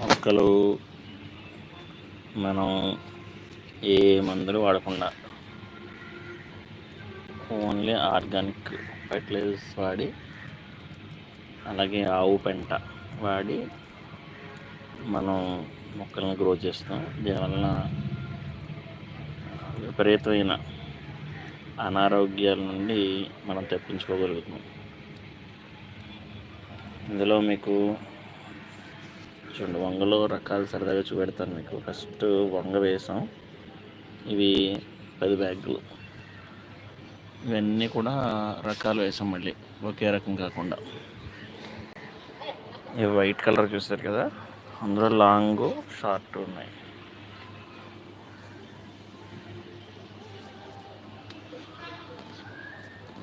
మొక్కలు మనం ఏ మందులు వాడకుండా ఓన్లీ ఆర్గానిక్ ఫర్టిలైజర్స్ వాడి అలాగే ఆవు పెంట వాడి మనం మొక్కలను గ్రో చేస్తాం. దీనివలన విపరీతమైన అనారోగ్యాల నుండి మనం తప్పించుకోగలుగుతున్నాం. ఇందులో మీకు చూడండి వంగలో రకాలు సరదాగా చూపెడతాను మీకు. ఫస్ట్ వంగ వేసాం. ఇవి పది బ్యాగులు. ఇవన్నీ కూడా రకాలు వేసాం మళ్ళీ. ఒకే రకం కాకుండా. ఇవి వైట్ కలర్ చూస్తారు కదా? అందులో లాంగ్ షార్ట్ ఉన్నాయి.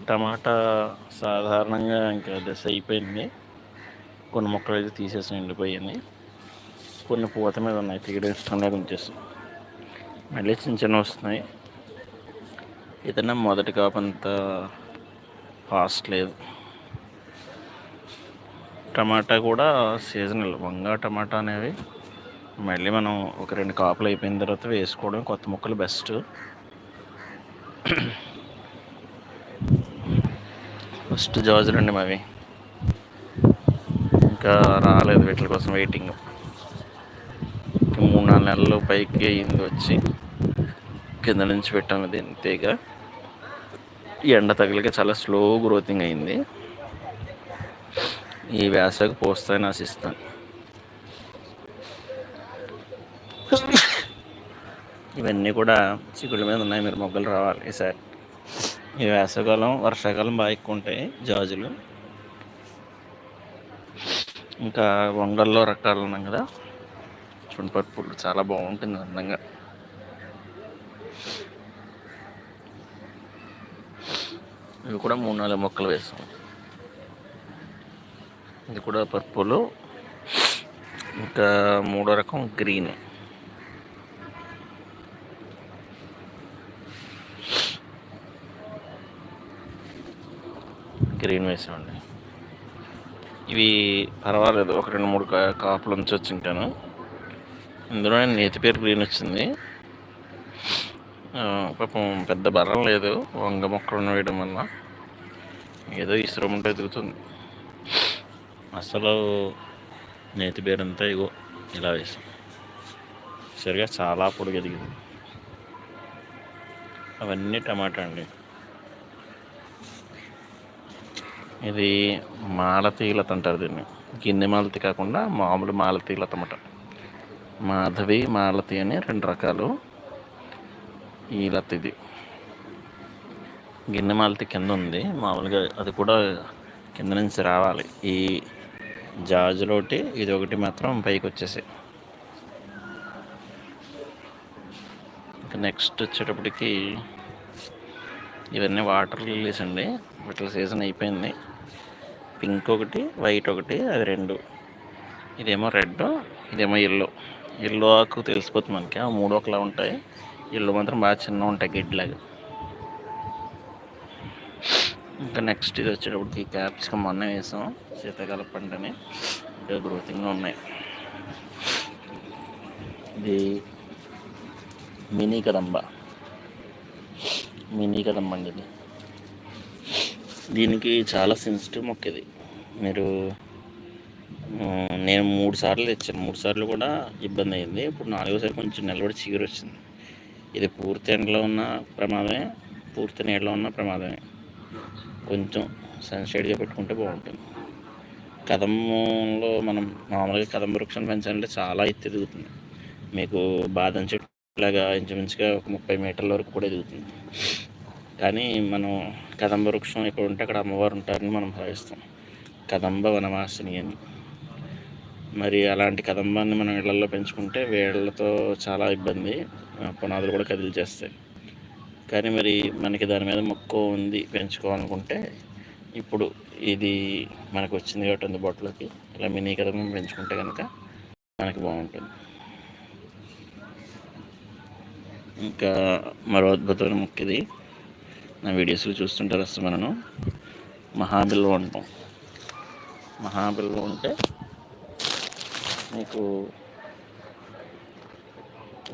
టమాటా సాధారణంగా ఇంకా దశ అయిపోయింది. కొన్ని మొక్కలు అయితే తీసేసి ఎండిపోయాయి కొన్ని పూత మీద ఉన్నాయి తీయడం ఇష్టం లేక ఉంచేస్తాం మళ్ళీ చిన్న చిన్న వస్తున్నాయి. ఏదైనా మొదటి కాపంత ఫాస్ట్ లేదు. టమాటా కూడా సీజనల్ వంగ టమాటా అనేవి. మళ్ళీ మనం ఒక రెండు కాపులు అయిపోయిన తర్వాత వేసుకోవడం కొత్త మొక్కలు బెస్ట్ ఫస్ట్ జాజులు అండి మావి. ఇంకా రాలేదు వీటి కోసం వెయిటింగ్ నెలలు పైకి అయింది వచ్చి కింద నుంచి పెట్టాము దీన్ని తీగ. ఎండ తగిలిక చాలా స్లో గ్రోతింగ్ అయింది. ఈ వేసవికి పోస్తాయని ఆశిస్తాను. ఇవన్నీ కూడా చిగుళ్ళ మీద ఉన్నాయి మీరు మొగ్గలు రావాలి ఈసారి. ఈ వేసవికాలం వర్షాకాలం బాగా ఎక్కువ ఉంటాయి జాజులు. ఇంకా వంగల్లో రకాలు ఉన్నాం కదా. చూడండి పర్పుల్ చాలా బాగుంటుంది అందంగా. ఇవి కూడా మూడు నాలుగు మొక్కలు వేస్తాం. ఇది కూడా పర్పుల్. ఇంకా మూడో రకం గ్రీన్. గ్రీన్ వేసామండి. ఇవి పర్వాలేదు. ఒక రెండు మూడు కా కాపులు ఉంచవచ్చు ఇంకాను ఇందులో నేతి పేరు గ్రీన్ వచ్చింది. పాపం పెద్ద బలం లేదు. వంగ మొక్కలను వేయడం వల్ల ఏదో ఇసురం ఉంటే ఎదుగుతుంది అసలు నేతి పేరంతా ఇగో ఇలా వేసాం. సరిగా చాలా పొడిగా ఎదిగింది. అవన్నీ టమాటా అండి. ఇది మాలతీలత అంటారు దీన్ని. గిన్నె మాలతి కాకుండా మామూలు మాలతీలత అన్నమాట మాధవి మాలతి అని రెండు రకాలు ఈ లతిది. గిన్నె మాలతి కింద ఉంది మామూలుగా అది కూడా కింద నుంచి రావాలి. ఈ జాజులోటి ఇది ఒకటి మాత్రం పైకి వచ్చేసాయి ఇంకా నెక్స్ట్ వచ్చేటప్పటికి ఇవన్నీ వాటర్ లిల్లీస్ అండి. వీటి సీజన్ అయిపోయింది. పింక్ ఒకటి వైట్ ఒకటి అది రెండు. ఇదేమో రెడ్ ఇదేమో ఎల్లో. ఇల్లు ఆకు తెలిసిపోతుంది మనకి. ఆ మూడు ఒకలా ఉంటాయి. ఇల్లు మాత్రం బాగా చిన్న ఉంటాయి గిడ్లాగా ఇంకా నెక్స్ట్ ఇది వచ్చేటప్పటికి క్యాప్సికమ్ మొన్న వేసాం. శీతాకాల పంటని ఇంకా గ్రోతింగ్గా ఉన్నాయి. ఇది మినీ కదంబ. మినీ కదంబ అండి ఇది. దీనికి చాలా సెన్సిటివ్ మొక్క ఇది. మీరు నేను మూడు సార్లు తెచ్చాను. మూడు సార్లు కూడా ఇబ్బంది అయింది. ఇప్పుడు నాలుగోసారి కొంచెం నిలబడి చిగురు వచ్చింది. ఇది పూర్తి ఎండలో ఉన్న ప్రమాదమే పూర్తి నీడలో ఉన్న ప్రమాదమే. కొంచెం సన్షైడ్గా పెట్టుకుంటే బాగుంటుంది. కదంలో మనం మామూలుగా కదం వృక్షం పెంచాలంటే చాలా ఎత్తు ఎదుగుతుంది. మీకు బాదం చెట్టులాగా ఇంచుమించుగా ఒక ముప్పై మీటర్ల వరకు కూడా ఎదుగుతుంది. కానీ మనం కదంబ వృక్షం ఎక్కడ ఉంటే అక్కడ అమ్మవారు ఉంటారని మనం భావిస్తాం. కదంబ వనవాసిని అని. మరి అలాంటి కదంబాన్ని మనం ఇళ్ళలో పెంచుకుంటే వేళ్ళతో చాలా ఇబ్బంది పునాదులు కూడా కదిలిచేస్తాయి. కానీ మరి మనకి దాని మీద మక్కువ ఉంది పెంచుకోవాలనుకుంటే ఇప్పుడు ఇది మనకు వచ్చింది కాబట్టి అందుబాటులోకి ఇలా మినీ కదంబం పెంచుకుంటే కనుక మనకి బాగుంటుంది. ఇంకా మరో అద్భుతమైన మొక్క ఇది. నా వీడియోస్లో చూస్తుంటారు అసలు మనను. మహాబిల్వ అంటాం మహాబిల్వ ఉంటే మీకు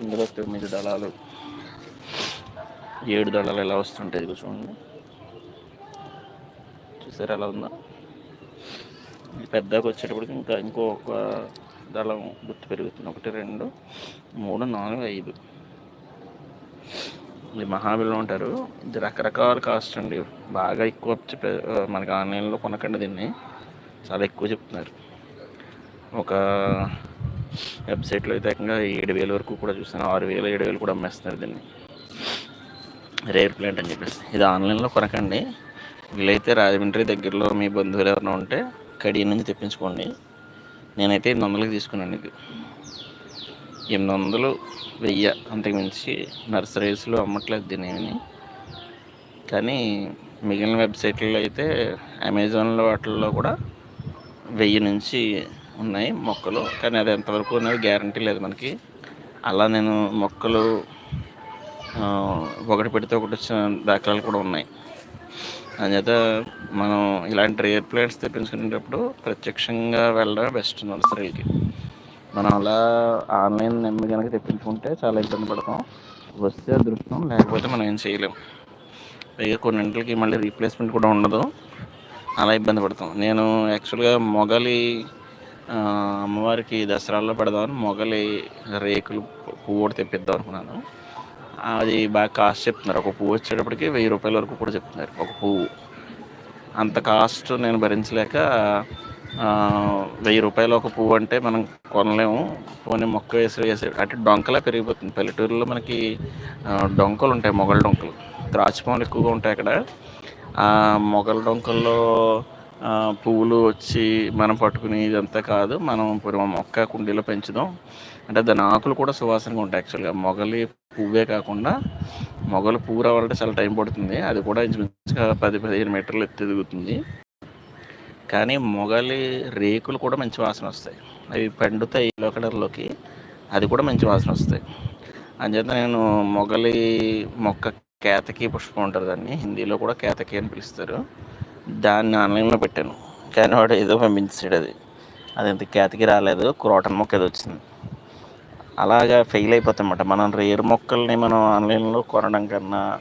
ఇందులో తొమ్మిది దళాలు ఏడు దళాలు ఎలా వస్తుంటాయి ఇదిగో చూడండి చూసారు ఎలా ఉందా? పెద్దగా వచ్చేటప్పటికి ఇంకా ఇంకొక దళం గుర్తు పెరుగుతుంది. ఒకటి రెండు మూడు నాలుగు ఐదు. ఇది మహాబిలం అంటారు ఇది రకరకాల కాస్ట్ అండి. బాగా ఎక్కువ చెప్పే మనకి ఆన్లైన్లో కొనకండి దీన్ని. చాలా ఎక్కువ చెప్తున్నారు. ఒక వెబ్సైట్లో అయితే ఏకంగా ఏడు వేల వరకు కూడా చూసాను ఆరు వేలు ఏడు వేలు కూడా అమ్మేస్తున్నారు దీన్ని. రేర్ ప్లాంట్ అని చెప్పేసి. ఇది ఆన్లైన్లో కొనకండి. వీలైతే రాజమండ్రి దగ్గరలో మీ బంధువులు ఎవరైనా ఉంటే కడియ నుంచి తెప్పించుకోండి. నేనైతే ఎనిమిది వందలకి తీసుకున్నాను ఇది. ఎనిమిది వందలు వెయ్యి అంతకుమించి నర్సరీస్లో అమ్మట్లేదు దీనిని కానీ మిగిలిన వెబ్సైట్లలో అయితే అమెజాన్లో వాటిల్లో కూడా వెయ్యి నుంచి ఉన్నాయి మొక్కలు కానీ అది ఎంతవరకు అనేది గ్యారంటీ లేదు మనకి. అలా నేను మొక్కలు ఒకటి పెడితే ఒకటి వచ్చిన దాఖలాలు కూడా ఉన్నాయి. అందుచేత మనం ఇలాంటి రేర్ ప్లాంట్స్ తెప్పించుకునేటప్పుడు ప్రత్యక్షంగా వెళ్ళడం బెస్ట్ నర్సరీకి మనం అలా ఆన్లైన్ నమ్మి కనుక తెప్పించుకుంటే చాలా ఇబ్బంది పడతాం. వస్తే అదృష్టం లేకపోతే మనం ఏం చేయలేం. పైగా కొన్నింటికి మళ్ళీ రీప్లేస్మెంట్ కూడా ఉండదు. అలా ఇబ్బంది పడతాం. నేను యాక్చువల్గా మొగలి అమ్మవారికి దసరాల్లో పెడదామని మొగలి రేకులు పువ్వు కూడా తెప్పిద్దాం అనుకున్నాను. అది బాగా కాస్ట్ చెప్తున్నారు. ఒక పువ్వు వచ్చేటప్పటికి వెయ్యి రూపాయల వరకు కూడా చెప్తున్నారు ఒక పువ్వు. అంత కాస్ట్ నేను భరించలేక వెయ్యి రూపాయలు ఒక పువ్వు అంటే మనం కొనలేము. పోనీ మొక్క వేసి వేసి అంటే డొంకలా పెరిగిపోతుంది. పల్లెటూరులో మనకి డొంకలు ఉంటాయి మొగల డొంకలు. ద్రాక్షపాములు ఎక్కువగా ఉంటాయి అక్కడ. ఆ మొగల డొంకల్లో పువ్వులు వచ్చి మనం పట్టుకుని ఇదంతా కాదు మనం ఇప్పుడు మొక్క కుండీలో పెంచుదాం. అంటే దాని ఆకులు కూడా సువాసనగా ఉంటాయి యాక్చువల్గా మొగలి పువ్వే కాకుండా మొగలు పువ్వు రావాలంటే చాలా టైం పడుతుంది. అది కూడా ఇంచుమించుగా పది పదిహేను మీటర్లు ఎత్తు ఎదుగుతుంది. కానీ మొగలి రేకులు కూడా మంచి వాసన వస్తాయి. అవి పండుతాయి ఎల్లో కలర్లోకి అది కూడా మంచి వాసన వస్తాయి. అంచేత నేను మొగలి మొక్క కేతకి పుష్పం ఉంటుంది దాన్ని. హిందీలో కూడా కేతకి అని పిలుస్తారు. దాన్ని ఆన్లైన్లో పెట్టాను. కానీ వాడు ఏదో పంపించాడు అది. అది ఎంత కేతకి రాలేదు. క్రోటన్ మొక్క ఏదో వచ్చింది. అలాగా ఫెయిల్ అయిపోతామన్నమాట. మనం రేర్ మొక్కల్ని మనం ఆన్లైన్లో కొనడం కన్నా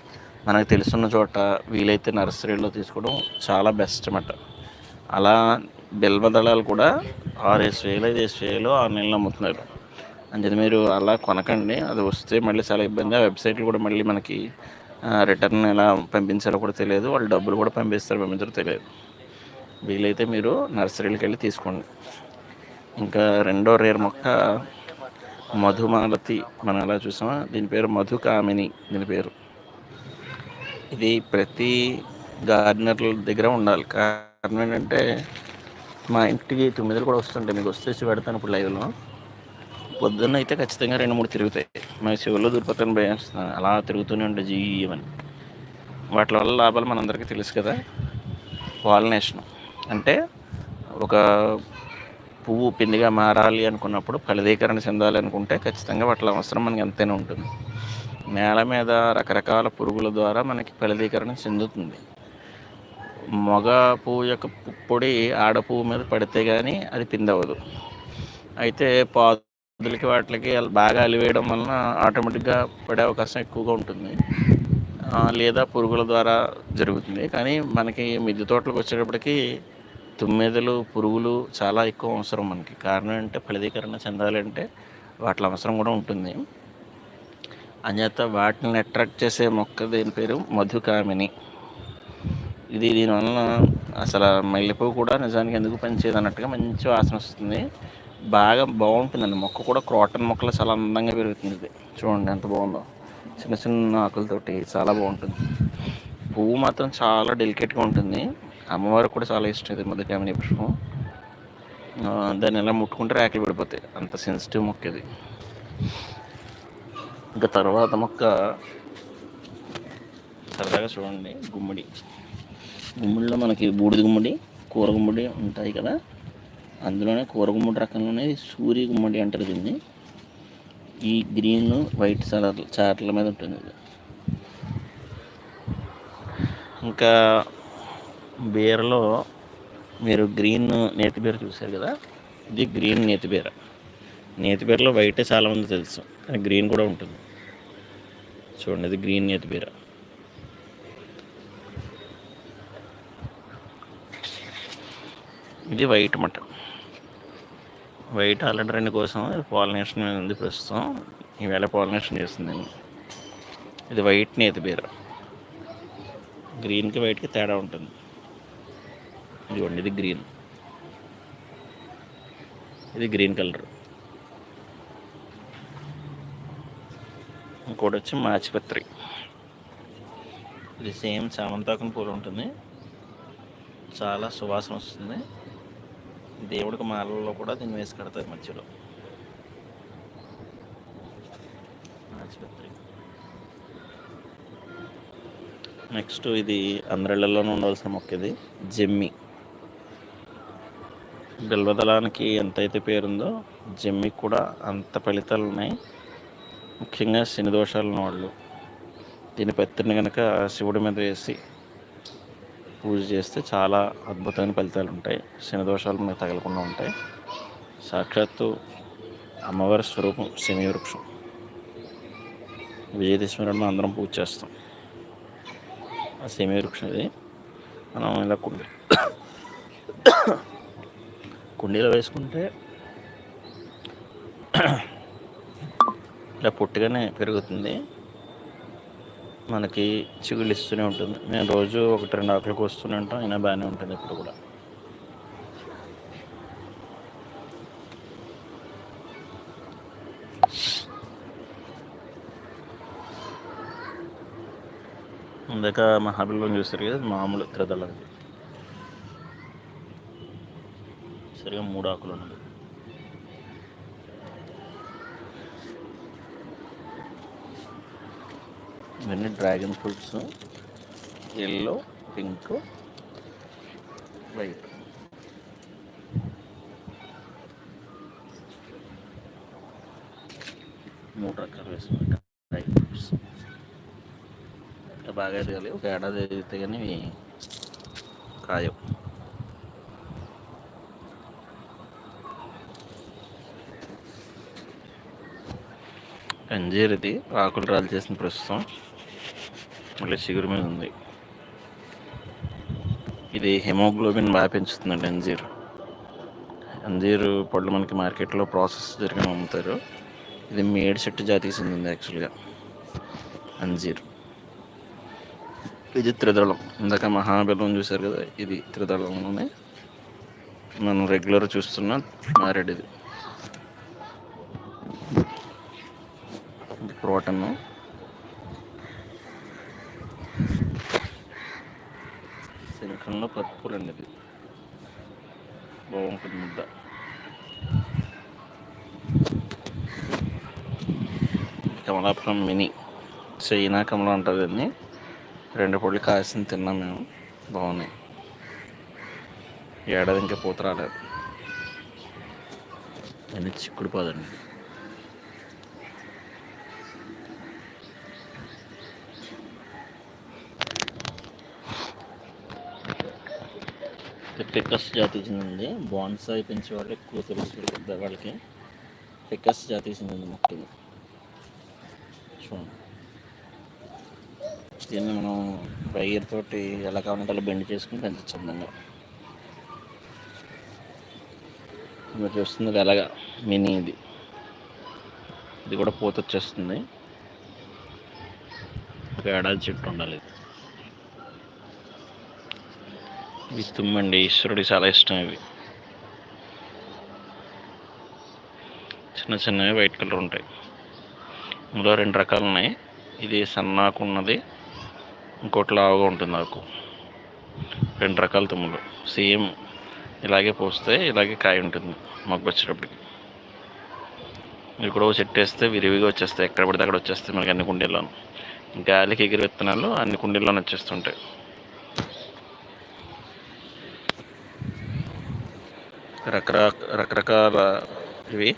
మనకు తెలుసున్న చోట వీలైతే నర్సరీలో తీసుకోవడం చాలా బెస్ట్ అన్నమాట. అలా బిల్వ దళాలు కూడా ఆరేసి వేలు ఐదేసి వేలు ఆన్లైన్లో అమ్ముతున్నారు. అంచేది మీరు అలా కొనకండి. అది వస్తే మళ్ళీ చాలా ఇబ్బంది. ఆ వెబ్సైట్లు కూడా మళ్ళీ మనకి రిటర్న్ ఎలా పంపించాలో కూడా తెలియదు. వాళ్ళు డబ్బులు కూడా పంపిస్తారు పంపించారో తెలియదు. వీలైతే మీరు నర్సరీలకు వెళ్ళి తీసుకోండి. ఇంకా రెండో రేర్ మొక్క మధుమాలతి మనం ఎలా చూసామా? దీని పేరు మధుకామిని దీని పేరు. ఇది ప్రతి గార్డెనర్ల దగ్గర ఉండాలి. కారణం ఏంటంటే మా ఇంటికి తొమ్మిదిలు కూడా వస్తుంటాయి. మీకు వస్తే పెడతాను ఇప్పుడు లైవ్లో పొద్దున్న అయితే ఖచ్చితంగా రెండు మూడు తిరుగుతాయి. మేము శివుల్లో దుర్పతని భయేస్తున్నాను అలా తిరుగుతూనే ఉంటే జీవని వాటి వల్ల లాభాలు మనందరికీ తెలుసు కదా. పాలినేషన్. అంటే ఒక పువ్వు పిండిగా మారాలి అనుకున్నప్పుడు ఫలదీకరణ చెందాలి అనుకుంటే ఖచ్చితంగా వాటి అవసరం మనకి ఎంతైనా ఉంటుంది. నేల మీద రకరకాల పురుగుల ద్వారా మనకి ఫలదీకరణ చెందుతుంది. మగ పువ్వు యొక్క పొడి ఆడ పువ్వు మీద పడితే కానీ అది పిందవదు అయితే పాదులకి వాటికి బాగా అలివేయడం వలన ఆటోమేటిక్గా పడే అవకాశం ఎక్కువగా ఉంటుంది. లేదా పురుగుల ద్వారా జరుగుతుంది. కానీ మనకి మిద్దె తోటలకు వచ్చేటప్పటికి తుమ్మెదలు పురుగులు చాలా ఎక్కువ అవసరం మనకి. కారణం ఏంటంటే ఫలదీకరణ చెందాలంటే వాటి అవసరం కూడా ఉంటుంది. అంచేత వాటిని అట్రాక్ట్ చేసే మొక్క దీని పేరు? మధుకామిని. ఇది దీనివల్ల అసలు మల్లెపువ్వు కూడా నిజానికి ఎందుకు పనిచేయదు అన్నట్టుగా మంచి వాసన వస్తుంది. బాగా బాగుంటుందండి మొక్క కూడా క్రాటన్ మొక్కలు చాలా అందంగా పెరుగుతుంది ఇది. చూడండి ఎంత బాగుందో. చిన్న చిన్న ఆకులతోటి చాలా బాగుంటుంది. పువ్వు మాత్రం చాలా డెలికేట్గా ఉంటుంది. అమ్మవారికి కూడా చాలా ఇష్టం ఇది మొదటి పుష్పం. ఆ, దాన్ని ఎలా ముట్టుకుంటే రేకలు పడిపోతాయి. అంత సెన్సిటివ్ మొక్క ఇది. ఇంకా తర్వాత మొక్క సరదాగా చూడండి. గుమ్మడి. గుమ్మడిలో మనకి బూడిద గుమ్మడి కూర గుమ్మడి ఉంటాయి కదా. అందులోనే కూర గుమ్మడి రకంలోనే సూర్య గుమ్మడి అంటారు దీన్ని. ఈ గ్రీన్ వైట్ చార్ల చార్ల మీద ఉంటుంది ఇది. ఇంకా బీరలో మీరు గ్రీన్ నేతి బీర చూశారు కదా? ఇది గ్రీన్ నేతి బీర. నేతి బీరలో వైటే చాలామంది తెలుసు. కానీ గ్రీన్ కూడా ఉంటుంది. చూడండి ఇది గ్రీన్ నేతి బీర. ఇది వైట్ మటన్. వైట్ ఆల్రెడీ రెండు కోసం పాలినేషన్ మీద ఉంది ప్రస్తుతం. ఈవేళ పాలినేషన్ చేస్తుంది ఇది వైట్ నేతి బీర గ్రీన్కి వైట్కి తేడా ఉంటుంది. ఇదిగోండి ఇది గ్రీన్. ఇది గ్రీన్ కలర్. ఇంకోటి వచ్చి మాచిపత్రి. ఇది సేమ్ చామంతాకం పూలు ఉంటుంది. చాలా సువాసన వస్తుంది. దేవుడికి మాలలో కూడా దీన్ని వేసి కడతారు మధ్యలో. నెక్స్ట్ ఇది అందరిళ్ళలోనూ ఉండవలసిన మొక్క ఇది జమ్మి. బిల్వదళానికి ఎంతైతే పేరుందో జమ్మికి కూడా అంత ఫలితాలు ఉన్నాయి. ముఖ్యంగా శని దోషాలు ఉన్న వాళ్ళు దీని పత్తిని కనుక శివుడి మీద వేసి పూజ చేస్తే చాలా అద్భుతమైన ఫలితాలు ఉంటాయి. శనిదోషాలు మనకు తగలకుండా ఉంటాయి. సాక్షాత్తు అమ్మవారి స్వరూపం శని వృక్షం. విజయదశమి అందరం పూజ చేస్తాం. ఆ శని వృక్షం ఇది. మనం ఇలా కుండీ కుండీలో వేసుకుంటే ఇలా పొట్టుగానే పెరుగుతుంది. మనకి చిగుళ్ళు ఇస్తూనే ఉంటుంది. నేను రోజు ఒకటి రెండు ఆకులకు వస్తూనే ఉంటాం. అయినా బాగానే ఉంటుంది ఇప్పుడు కూడా. ఇందాక మహాబలిలో చూస్తారు కదా మామూలు త్రిదళది సరిగా మూడు ఆకులు ఉన్నది ఇవన్నీ dragon fruits yellow pink white. మూడు రకాలు వేసుకుంటా డ్రాగన్ ఫ్రూట్స్. ఇంకా బాగా ఎదగాలి. ఒక ఏడాది ఎదిగితే కానీ కాయం. అంజీర్ ఇది ఆకులు రాలు చేసిన ప్రస్తుతం. మళ్ళీ చిగురు మీద ఉంది. ఇది హెమోగ్లోబిన్ బాగా పెంచుతుందండి అంజీర్. అంజీరు పళ్ళు మనకి మార్కెట్లో ప్రాసెస్ జరిగిన అమ్ముతారు. ఇది మేడ్ చెట్టు జాతికి చెందింది యాక్చువల్గా అంజీర్. ఇది త్రిదళం. ఇందాక మహాబలం చూశారు కదా ఇది త్రిదళంలోనే. మనం రెగ్యులర్ చూస్తున్న మారేడిది. ప్రోటను. శంఖంలో పర్పుల్ అండి ఇది. బాగుంటుంది ముద్ద. కమలాపురం మినీ. చైనా కమలం అంటుంది అండి రెండు పొడి కాసిన తిన్నాం మేము. బాగున్నాయి. ఏడాది ఇంకా పూత రాలేదు. అన్నీ చిక్కుడు పోదండి. పికస్ జాతి చెందింది బాన్సాయి పెంచే వాళ్ళు ఎక్కువ తెలుసు వాళ్ళకి. పికస్ జాతి చెందింది మొక్కలు చూడండి. దీన్ని మనం వైర్ తోటి ఎలా కావాలంటే అలా బెండ్ చేసుకుని పెంచచ్చు అందంగా మీరు చూస్తుంది ఎలాగా మినీ ఇది. ఇది కూడా పూత వచ్చేస్తుంది. ఒక ఏడాది చెట్టు ఉండాలి ఇది ఇవి తుమ్మండి ఈశ్వరుడికి చాలా ఇష్టం ఇవి. చిన్న చిన్నవి వైట్ కలర్ ఉంటాయి. ఇందులో రెండు రకాలు ఉన్నాయి. ఇది సన్నాకు ఉన్నది ఇంకోటి లావుగా ఉంటుంది నాకు రెండు రకాల తుమ్ములు. సేమ్ ఇలాగే పోస్తే ఇలాగే కాయ ఉంటుంది మొగ్గు వచ్చేటప్పటికి. మీరు కూడా చెట్టు వేస్తే విరివిగా వచ్చేస్తాయి ఎక్కడ పడితే అక్కడ వచ్చేస్తాయి మనకి అన్ని కుండీల్లోనూ. గాలికి ఎగిరి విత్తనాలు అన్ని కుండీల్లోనే వచ్చేస్తుంటాయి. రకరక రకరకాల ఇవి.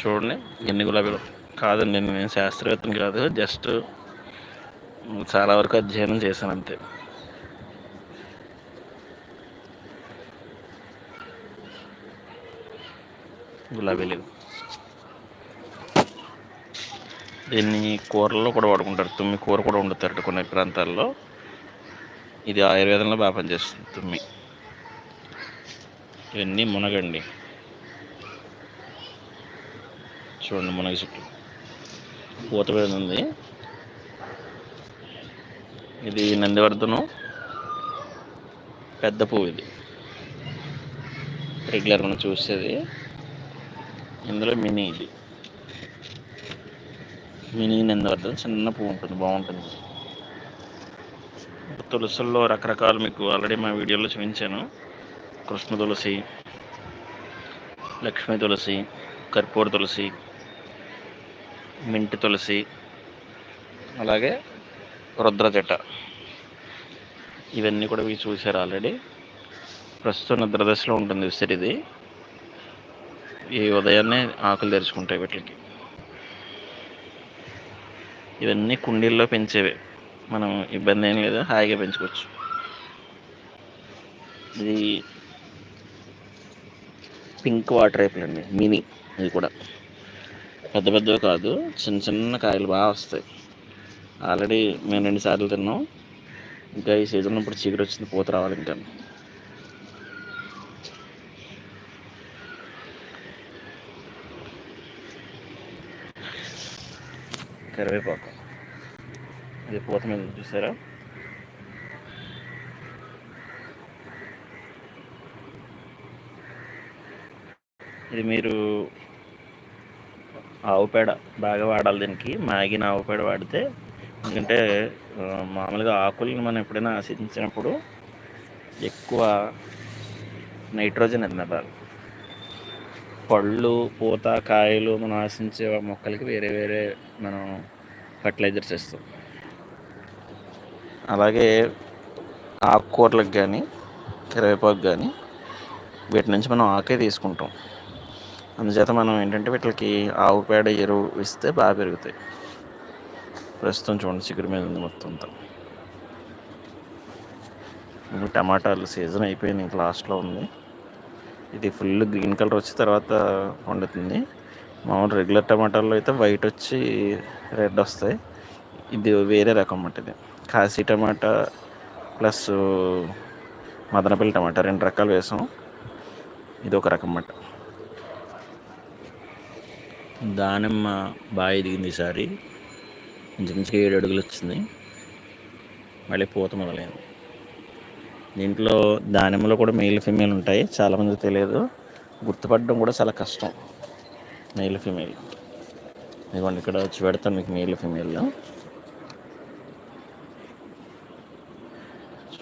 చూడండి ఎన్ని గులాబీలు. కాదండి నేను శాస్త్రవేత్తని కాదు జస్ట్ చాలా వరకు అధ్యయనం చేశాను అంతే. గులాబీలు. దీన్ని కూరల్లో కూడా వాడుకుంటారు. తుమ్మి కూర కూడా వండుతారు కొన్ని ప్రాంతాల్లో. ఇది ఆయుర్వేదంలో బాగా పనిచేస్తుంది తుమ్మి. ఇవన్నీ మునగండి. చూడండి మునగ చెట్టు. పూత మీద ఉంది ఇది నందివర్ధనం. పెద్ద పువ్వు ఇది. రెగ్యులర్ మనం చూసేది. ఇందులో మినీ ఇది. మినీ నందివర్ధనం. చిన్న పువ్వు ఉంటుంది బాగుంటుంది. తులసుల్లో రకరకాలు మీకు ఆల్రెడీ మా వీడియోలో చూపించాను. కృష్ణ తులసి లక్ష్మీ తులసి కర్పూర తులసి మింటి తులసి అలాగే రుద్రజట ఇవన్నీ కూడా మీరు చూశారు ఆల్రెడీ ప్రస్తుతం నిద్రదశలో ఉంటుంది విసిరిది ఈ ఉదయాన్నే ఆకులు తెరుచుకుంటాయి వీటికి. ఇవన్నీ కుండీల్లో పెంచేవే. మనం ఇబ్బంది ఏం లేదు హాయిగా పెంచుకోవచ్చు. ఇది పింక్ వాటర్ ఏపుల్ అండి మినీ ఇది కూడా. పెద్ద పెద్దవి కాదు చిన్న చిన్న కాయలు బాగా వస్తాయి. ఆల్రెడీ మేము రెండు సార్లు తిన్నాం. ఇంకా ఈ సీజన్లో ఇప్పుడు చీకటి వచ్చింది పూత రావాలి ఇంకా. కరివేపాకు. ఇది పూత మీద చూసారా ఇది మీరు ఆవు పేడ బాగా వాడాలి దీనికి. మాగిన ఆవు పేడ వాడితే ఎందుకంటే మామూలుగా ఆకుల్ని మనం ఎప్పుడైనా ఆశించినప్పుడు ఎక్కువ నైట్రోజన్ బాగా పళ్ళు పూత కాయలు మనం ఆశించే మొక్కలకి వేరే వేరే మనం ఫర్టిలైజర్స్ ఇస్తాం అలాగే ఆకుకూరలకు కానీ కరివేపాకు కానీ వీటి నుంచి మనం ఆకే తీసుకుంటాం. అందుచేత మనం ఏంటంటే వీటికి ఆవు పేడ ఎరువు ఇస్తే బాగా పెరుగుతాయి. ప్రస్తుతం చూడండి చిగురు మీద ఉంది మొత్తం అంతా. ఇప్పుడు టమాటాలు సీజన్ అయిపోయింది ఇంకా లాస్ట్లో ఉంది. ఇది ఫుల్ గ్రీన్ కలర్ వచ్చి తర్వాత వండుతుంది మామూలు రెగ్యులర్ టమాటాల్లో అయితే వైట్ వచ్చి రెడ్ వస్తాయి. ఇది వేరే రకం అన్నమాట ఇది. Kashi tomato plus Madanapalle tomato రెండు రకాలు వేసాం. ఇది ఒక రకం అన్నమాట. దానిమ్మ బాగా ఎదిగింది ఈసారి. ఇంచుమించుగా ఏడు అడుగులు వచ్చింది. మళ్ళీ పూత మొదలైంది. దీంట్లో దానిమ్మలో కూడా మెయిల్ ఫీమేల్ ఉంటాయి. చాలామందికి తెలియదు. గుర్తుపడడం కూడా చాలా కష్టం. Male female. ఇదిగోండి ఇక్కడ వచ్చి పెడతాను మీకు మెయిల్ ఫీమేల్లో.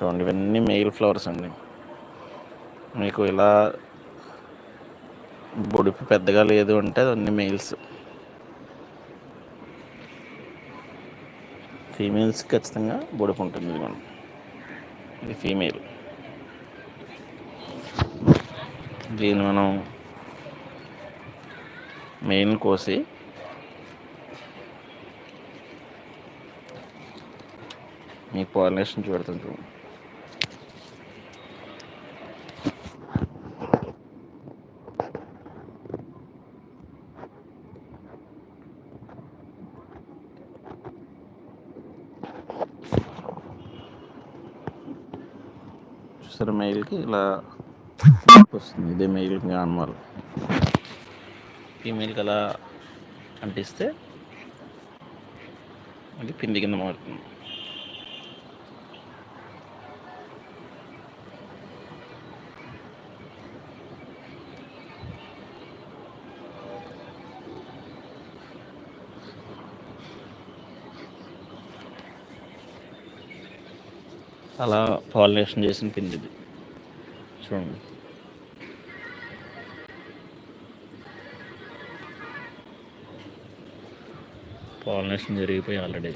చూడండి ఇవన్నీ మెయిల్ ఫ్లవర్స్ అండి. మీకు ఇలా బొడిపి పెద్దగా లేదు అంటే అన్ని మెయిల్స్ ఫీమేల్స్ ఖచ్చితంగా బొడుపు ఉంటుంది మనం ఇది ఫీమేల్ దీన్ని మనం మెయిన్ కోసి మీ పాలినేషన్ చూడతాం చూడండి చూసారా మెయిల్కి ఇలా వస్తుంది. ఇదే మెయిల్ అన్నమాట ఫీమేల్కి అలా అంటిస్తే అది పిండి కింద మారుతుంది. అలా పాలినేషన్ చేసిన పిండిది. చూడండి. పాలినేషన్ జరిగిపోయి ఆల్రెడీ.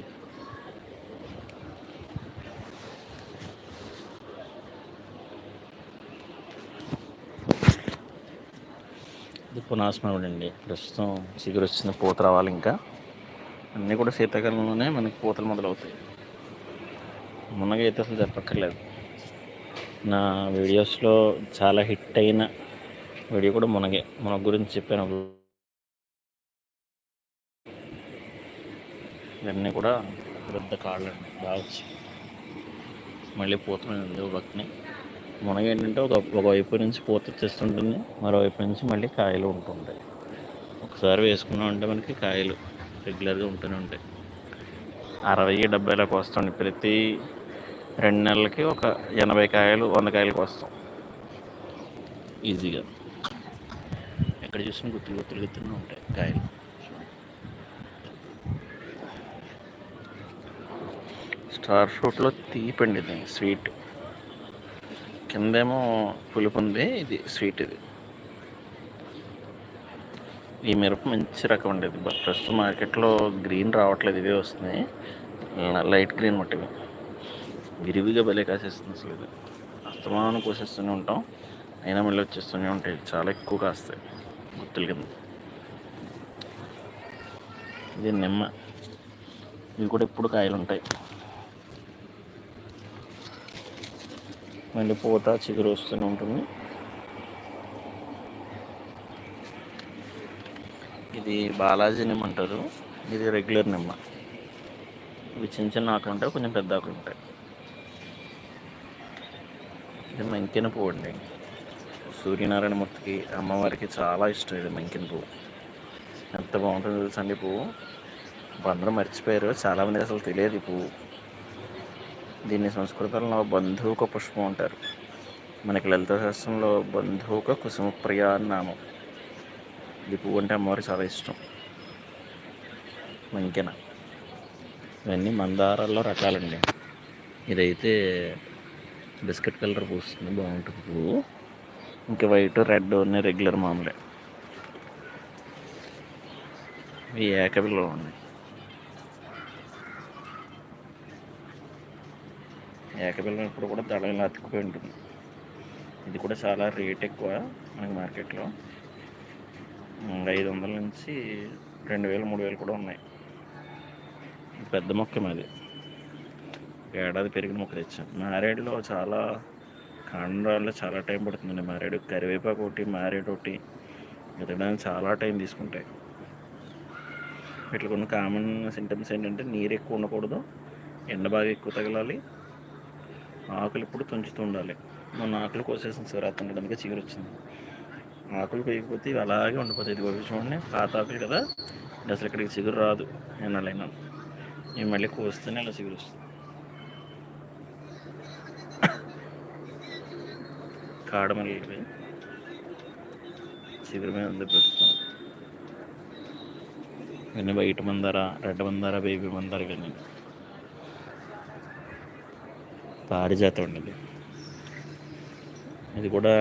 ఇది అండి. ప్రస్తుతం చిగురు వచ్చిన పూత రావాలి ఇంకా. అన్నీ కూడా శీతాకాలంలోనే మనకి పూతలు మొదలవుతాయి. మునగైతే అయితే అసలు చెప్పక్కర్లేదు నా వీడియోస్లో చాలా హిట్ అయిన వీడియో కూడా మునగే. మన గురించి చెప్పాను. ఇవన్నీ కూడా పెద్ద కాళ్ళండి. బాగా మళ్ళీ పూతమైంది ఒకటిని మునగ ఏంటంటే ఒక ఒకవైపు నుంచి పూత వచ్చేస్తుంటుంది. మరోవైపు నుంచి మళ్ళీ కాయలు ఉంటుంటాయి. ఒకసారి వేసుకున్నామంటే మనకి కాయలు రెగ్యులర్గా ఉంటూనే ఉంటాయి. అరవై డెబ్బైలకు వస్తుంది ప్రతి రెండు నెలలకి ఒక ఎనభై కాయలు వంద కాయలకు వస్తాం. ఈజీగా. ఎక్కడ చూసినా గుత్తులు గుత్తులు గుత్తులు ఉంటాయి కాయలు. స్టార్ ఫ్రూట్లో తీపండి ఇది స్వీట్. కిందేమో పులుపు ఉంది ఇది స్వీట్ ఇది. ఈ మిరప మంచి రకం ఉండేది ప్రస్తుతం మార్కెట్లో గ్రీన్ రావట్లేదు ఇవే వస్తున్నాయి. లైట్ గ్రీన్ మట్టివి. విరివిగా భలే కాసేస్తుంది అసలు ఇది. అస్తమానం కోసేస్తూనే ఉంటాం. అయినా మళ్ళీ వచ్చేస్తూనే ఉంటాయి. చాలా ఎక్కువ కాస్తాయి గుర్తుల కింద. ఇది నిమ్మ. ఇవి కూడా ఎప్పుడు కాయలు ఉంటాయి. మళ్ళీ పూత చిగురు వస్తూనే ఉంటుంది. ఇది బాలాజీ నిమ్మ అంటారు. ఇది రెగ్యులర్ నిమ్మ. ఇవి చిన్న చిన్న ఆకులు ఉంటాయి. కొంచెం పెద్ద ఆకులు ఉంటాయి. ఇది మెంకిన పువ్వు అండి. సూర్యనారాయణ మూర్తికి అమ్మవారికి చాలా ఇష్టం ఇది మెంకిన పువ్వు. ఎంత బాగుంటుందో తెలుసండి అండి పువ్వు. అందరూ మర్చిపోయారు. చాలామంది అసలు తెలియదు ఈ పువ్వు. దీన్ని సంస్కృతంలో బంధువుక పుష్పం అంటారు. మనకి లలిత శాస్త్రంలో బంధువుక కుసుమప్రియ అని నామం. ఇది పువ్వు అంటే అమ్మవారికి చాలా ఇష్టం. మంకెన. ఇవన్నీ మందారాల్లో రకాలండి. ఇదైతే బిస్కెట్ కలర్ పూస్తుంది బాగుంటుంది పువ్వు ఇంకా వైట్ రెడ్ ఉన్నాయి రెగ్యులర్ మామూలే. ఈ ఏకబిల్లో ఉన్నాయి. ఏకబిల్లం ఇప్పుడు కూడా దళం ఇలా అతుక్కుపోయి ఉంటుంది. ఇది కూడా చాలా రేట్ ఎక్కువ మనకి మార్కెట్లో. ఐదు వందల నుంచి రెండు వేలు మూడు వేలు కూడా ఉన్నాయి. పెద్ద మొక్క మాది ఏడాది పెరిగిన మొక్క తెచ్చాను మారేడులో చాలా కాండాల్లో చాలా టైం పడుతుందండి. మారేడు కరివేపాకు ఒకటి మారేడు ఒకటి ఎదగడానికి చాలా టైం తీసుకుంటాయి వీటికి ఉన్న కామన్ సింటమ్స్ ఏంటంటే నీరు ఎక్కువ ఉండకూడదు. ఎండ బాగా ఎక్కువ తగలాలి. ఆకులు ఇప్పుడు తుంచుతూ ఉండాలి. మొన్న ఆకులు కోసేసిన సార్ అతనడానికి చిగురు వచ్చింది. ఆకులు పోయకపోతే ఇవి అలాగే ఉండిపోతాయి. ఇది చూడండి. పాత ఆకులు కదా. అసలు ఇక్కడికి చిగురు రాదు. ఎన్నలైనా ఇవి మళ్ళీ కోస్తేనే ఇలా చిగురు వస్తుంది. కాడమల్లి శిబిరమే ఉంది ప్రస్తుతం. ఇవన్నీ వైట్ మందార రెడ్ మందార బేబీ మందార ఇవన్నీ పారిజాతం అండి ఇది ఇది కూడా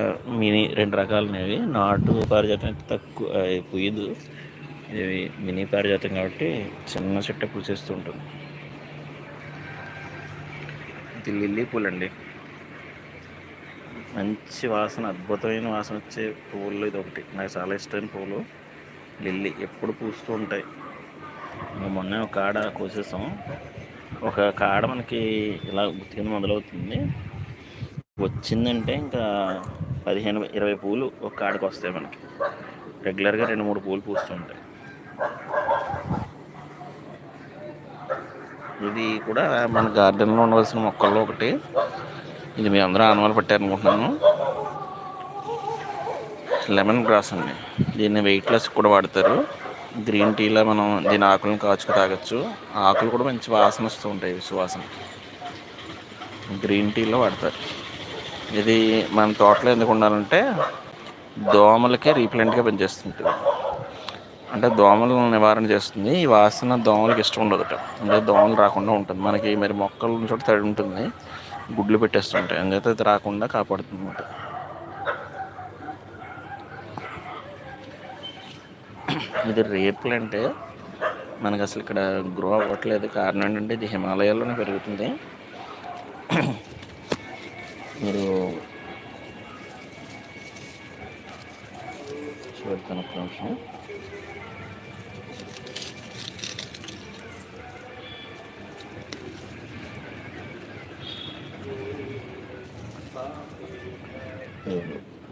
మినీ రెండు రకాలు ఉన్నాయి నాటు పారిజాతం అయితే తక్కువ పుయ్యదు ఇది మినీ పారిజాతం కాబట్టి చిన్న చెట్టు పూసేస్తూ ఉంటుంది. ఇది లిల్లీ పూలండి. అండి మంచి వాసన అద్భుతమైన వాసన వచ్చే పువ్వుల్లో ఇది ఒకటి నాకు చాలా ఇష్టమైన పువ్వులు లిల్లీ ఎప్పుడు పూస్తూ ఉంటాయి. మొన్న ఒక కాడ కోసేసాం. ఒక కాడ మనకి ఇలా గుర్తిన మొదలవుతుంది. వచ్చిందంటే ఇంకా పదిహేను ఇరవై పూలు ఒక కాడకు వస్తాయి మనకి. రెగ్యులర్గా రెండు మూడు పూలు పూస్తుంటాయి ఇది కూడా మన గార్డెన్లో ఉండవలసిన మొక్కల్లో ఒకటి. ఇది మీ అందరూ ఆనవాలు పట్టారనుకుంటున్నాను. లెమన్ గ్రాస్ అండి. దీన్ని వెయిట్ లెస్ కూడా వాడతారు. గ్రీన్ టీలో మనం దీని ఆకులను కాచుకు తాగొచ్చు. ఆకులు కూడా మంచి వాసన వస్తూ ఉంటాయి సువాసన గ్రీన్ టీలో వాడతారు. ఇది మన తోటలో ఎందుకు ఉండాలంటే దోమలకే రీప్లెంట్గా పనిచేస్తుంటుంది. అంటే దోమలను నివారణ చేస్తుంది. ఈ వాసన దోమలకి ఇష్టం ఉండదుట. అంటే దోమలు రాకుండా ఉంటుంది. మనకి మరి మొక్కలు చోట తడి ఉంటుంది. గుడ్లు పెట్టేస్తుంటాయి. అందుకైతే అది రాకుండా కాపాడుతుంది అన్నమాట ఇది రేపులు అంటే మనకు అసలు ఇక్కడ గ్రో అవ్వట్లేదు. కారణం ఏంటంటే ఇది హిమాలయాల్లోనే పెరుగుతుంది. మీరు చూడతాను ఒక నిమిషం.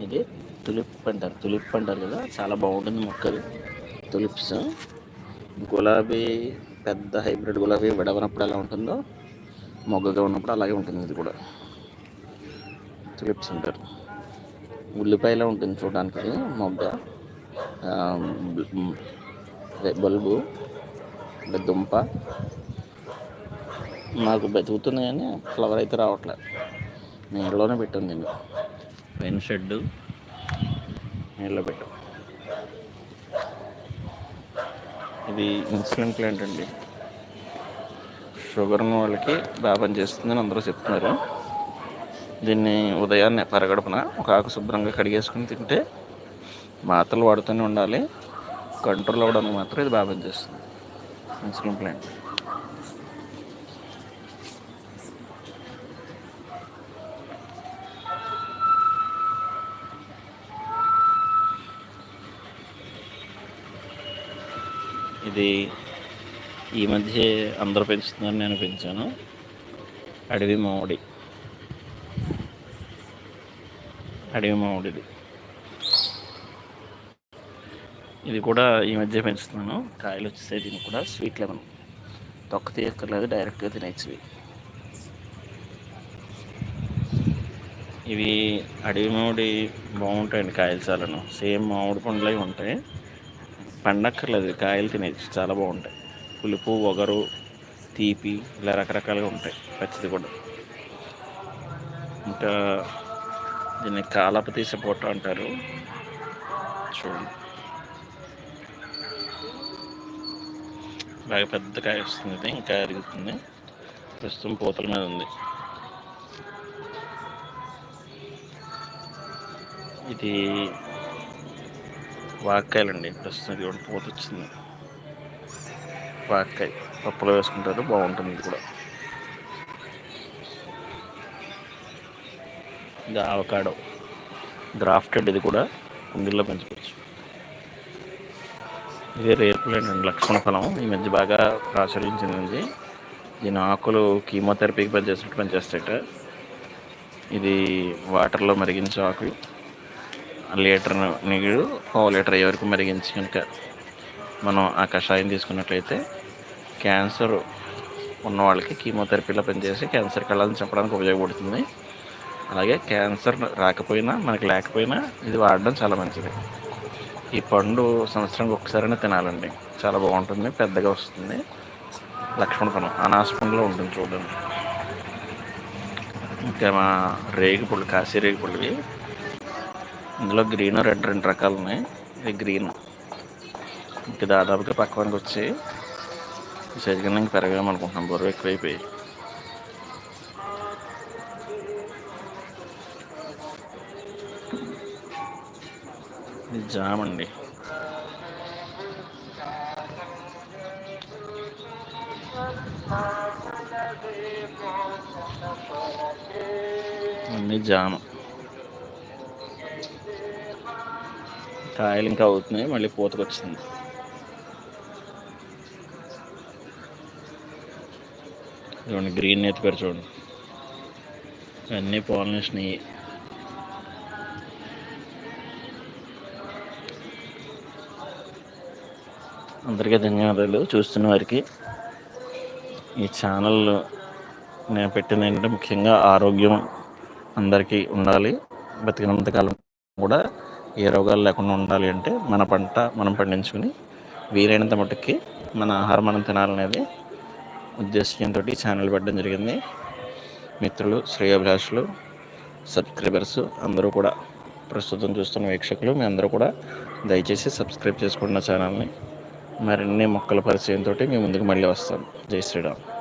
ఇది. తులిప్ అంటారు. తులిప్ అంటారు కదా చాలా బాగుంటుంది మొక్కలు తులిప్స్. గులాబీ పెద్ద హైబ్రిడ్ గులాబీ విడవనప్పుడు ఎలా ఉంటుందో మొగ్గగా ఉన్నప్పుడు అలాగే ఉంటుంది ఇది కూడా. తులిప్స్ అంటారు. ఉల్లిపాయలా ఉంటుంది చూడడానికి మొగ్గ. బల్బు దుంప. నాకు బతుకుతుంది కానీ ఫ్లవర్ అయితే రావట్లేదు నీళ్ళలోనే పెట్టాను నేను. పెన్ షెడ్డు నీళ్ళ పెట్టు. ఇది ఇన్సులిన్ ప్లాంట్ అండి. షుగర్ ఉన్న వాళ్ళకి బాగా పనిచేస్తుందని అందరూ చెప్తున్నారు. దీన్ని ఉదయాన్నే పరగడుపున ఒక ఆకు శుభ్రంగా కడిగేసుకుని తింటే మాత్రలు వాడుతూనే ఉండాలి. కంట్రోల్ అవ్వడానికి మాత్రం ఇది బాగా పనిచేస్తుంది ఇన్సులిన్ ప్లాంట్. ఇది ఈ మధ్య అందరూ పెంచుతున్నారని నేను పెంచాను. అడవి మామిడి. అడవి మామిడిది. ఇది కూడా ఈ మధ్య పెంచుతున్నాను. కాయలు వచ్చేసాయి దీనికి కూడా స్వీట్ లెమన్. తొక్క తీయక్కర్లేదు డైరెక్ట్గా తినేచ్చు ఇవి. అడవి మామిడి బాగుంటాయండి కాయలు చాలను. సేమ్ మామిడి పండ్లు ఉంటాయి. పండక్కర్లేదు కాయలు తినేది చాలా బాగుంటాయి. పులుపు ఒగరు తీపి ఇలా రకరకాలుగా ఉంటాయి పచ్చిది కూడా. ఇంకా దీన్ని కాలప తీసే అంటారు. చూడండి బాగా పెద్ద కాయ వస్తుంది ఇంకా ఎరుగుతుంది ప్రస్తుతం పూతల మీద ఉంది. ఇది వాక్కాయలండి ప్రస్తుతం ఇది పూత వచ్చింది వాక్కాయ పప్పులో వేసుకుంటారు. బాగుంటుంది ఇది కూడా. ఇది ఆవకాడో. గ్రాఫ్టెడ్ ఇది కూడా. కుండీల్లో పెంచుకోవచ్చు. ఇది రేపులేండి లక్ష్మణ ఫలం. ఈ మధ్య బాగా ప్రాచుర్యం చెందింది దీని ఆకులు కీమోథెరపీకి పనిచేసినట్టు పనిచేస్తాయట. ఇది వాటర్లో మరిగించే ఆకులు. లీటర్ నీరు పావు లీటర్ అయ్యే వరకు మరిగించి కనుక మనం ఆ కషాయం తీసుకున్నట్లయితే క్యాన్సర్ ఉన్న వాళ్ళకి కీమోథెరపీలో పనిచేసి క్యాన్సర్ కళ్ళని చెప్పడానికి ఉపయోగపడుతుంది. అలాగే క్యాన్సర్ రాకపోయినా మనకి లేకపోయినా ఇది వాడడం చాలా మంచిది. ఈ పండు సంవత్సరానికి ఒకసారైనా తినాలండి. చాలా బాగుంటుంది పెద్దగా వస్తుంది. లక్ష్మణ పనం అనాస పండులో ఉంటుంది చూడండి. ఇంకా మా రేగి పళ్ళు కాశీ రేగి పళ్ళువి ఇందులో గ్రీన్ రెడ్ రెండు రకాలు ఉన్నాయి. ఇది గ్రీన్ ఇంకా దాదాపుగా పక్కవానికి వచ్చి కింద ఇంక పెరగామనుకుంటున్నాం బరువు ఎక్కువైపోయి జామ్ అండి. అన్నీ జాము. కాయలు ఇంకా అవుతున్నాయి మళ్ళీ పూతకొచ్చింది. చూడండి గ్రీన్ ఎత్తుకారు చూడండి. అన్నీ పాలినేషన్ అయ్యి అందరికీ ధన్యవాదాలు. చూస్తున్న వారికి ఈ ఛానల్ నేను పెట్టింది ఏంటంటే ముఖ్యంగా ఆరోగ్యం అందరికీ ఉండాలి. బతికినంతకాలం కూడా ఏ రోగాలు లేకుండా ఉండాలి అంటే మన పంట మనం పండించుకుని వీలైనంత మటుకి మన ఆహారం మనం తినాలనేది ఉద్దేశంతో ఛానల్ పెట్టడం జరిగింది. మిత్రులు శ్రేయోభిలాషులు సబ్స్క్రైబర్స్ అందరూ కూడా ప్రస్తుతం చూస్తున్న వీక్షకులు మీ అందరూ కూడా దయచేసి సబ్స్క్రైబ్ చేసుకున్న ఛానల్ని. మరిన్ని మొక్కల పరిచయంతో మీ ముందుకు మళ్ళీ వస్తాను. జై శ్రీరామ్.